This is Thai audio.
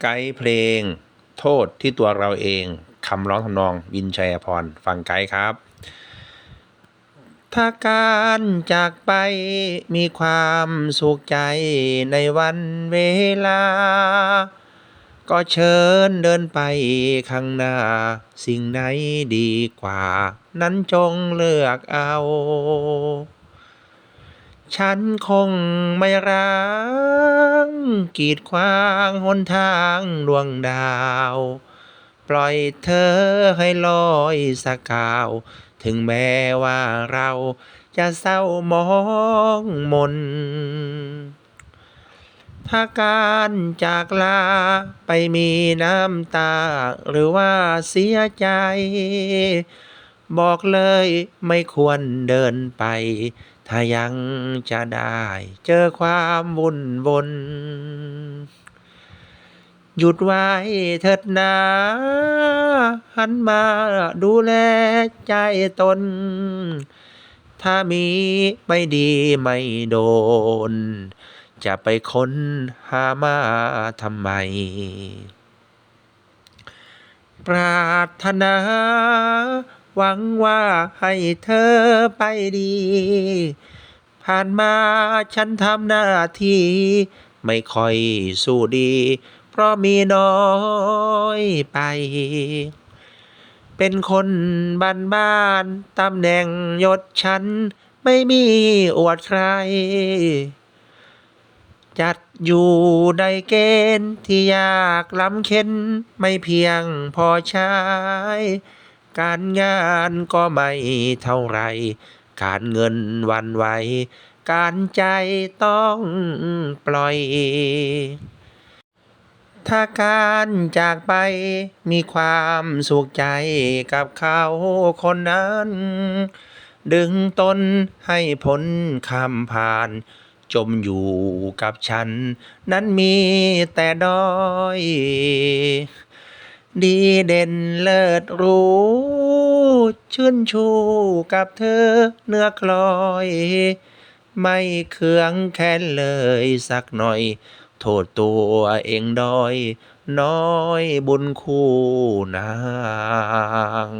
ไกด์เพลง โทษที่ตัวเราเองคำร้องทำนองวินชัยพร ฟังไกด์ครับ ถ้าการจากไปมีความสุขใจในวันเวลา ก็เชิญเดินไปข้างหน้า สิ่งไหนดีกว่า นั้นจงเลือกเอา ฉันคงไม่ร้างกีดขวางหนทางดวงดาว ปล่อยเธอให้ลอยสกาว ถึงแม้ว่าเราจะเศร้ามองมน ถ้าการจากลาไปมีน้ำตา หรือว่าเสียใจ บอกเลยไม่ควรเดินไป ถ้ายังจะได้เจอความวุ่นวนหยุดไว้เถิดนาหันมาดูแลใจตน ถ้ามีไม่ดีไม่โดน จะไปค้นหามาทำไม ปรารถนา หวังว่าให้เธอไปดี ผ่านมาฉันทำหน้าที่ไม่ค่อยสู้ดี เพราะมีน้อยไป เป็นคนบ้านบ้านๆตำแหน่งยศฉันไม่มีอวดใคร จัดอยู่ในเกณฑ์ที่ยากลำเข็นไม่เพียงพอใช้ การงานก็ไม่เท่าไร การเงินวันไหว การใจต้องปล่อย ถ้าการจากไปมีความสุขใจกับเขาคนนั้น ดึงตนให้พ้นคำผ่าน จมอยู่กับฉัน นั้นมีแต่ด้อย ดีเด่นเลิศรู้ ชื่นชูกับเธอเนื้อคลอย ไม่เคืองแค้นเลยสักหน่อย โทษตัวเองดอย น้อยบุญคู่นาง